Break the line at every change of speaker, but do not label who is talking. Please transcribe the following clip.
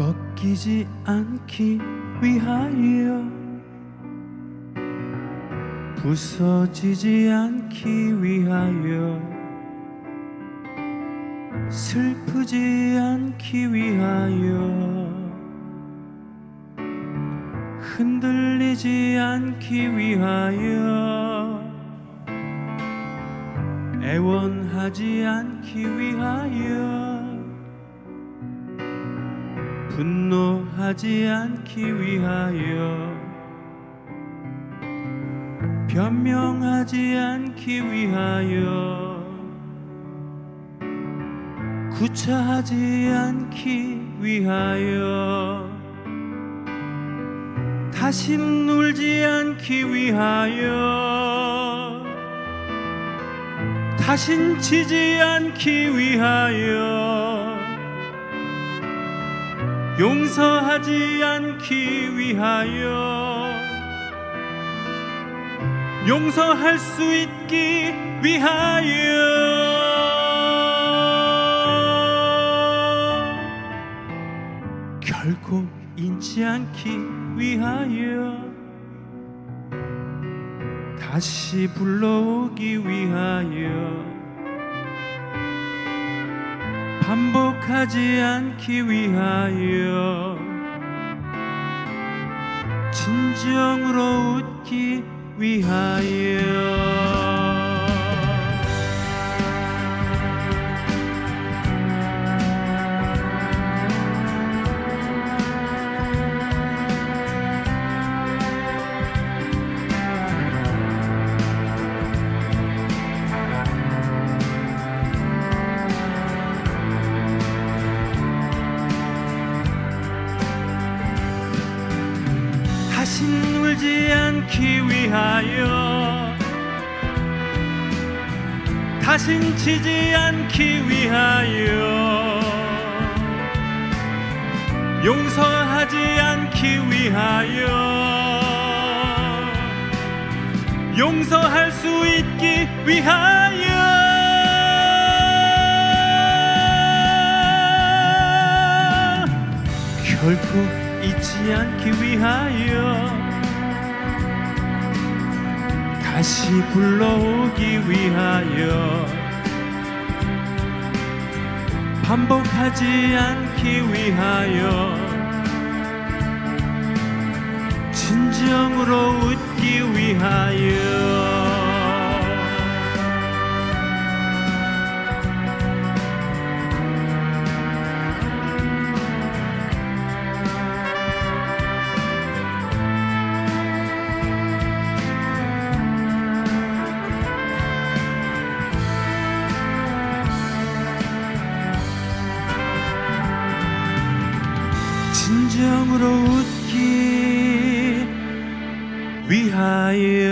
웃기지 않기 위하여 부서지지 않기 위하여 슬프지 않기 위하여 흔들리지 않기 위하여 애원하지 않기 위하여 분노하지 않기 위하여. 변명하지 않기 위하여. 구차하지 않기 위하여. 다신 울지 않기 위하여. 다신 치지 않기 위하여 용서하지 않기 위하여. 용서할 수 있기 위하여. 결코 잊지 않기 위하여. 다시 불러오기 위하여 반복하지 않기 위하여 진정으로 웃기 위하여 다신 울지 않기 위하여 다신 치지 않기 위하여 용서하지 않기 위하여 용서할 수 있기 위하여 결코 잊지 않기 위하여 다시 불러오기 위하여 반복하지 않기 위하여 진정으로 웃기 위하여 진정으로 웃기 위하여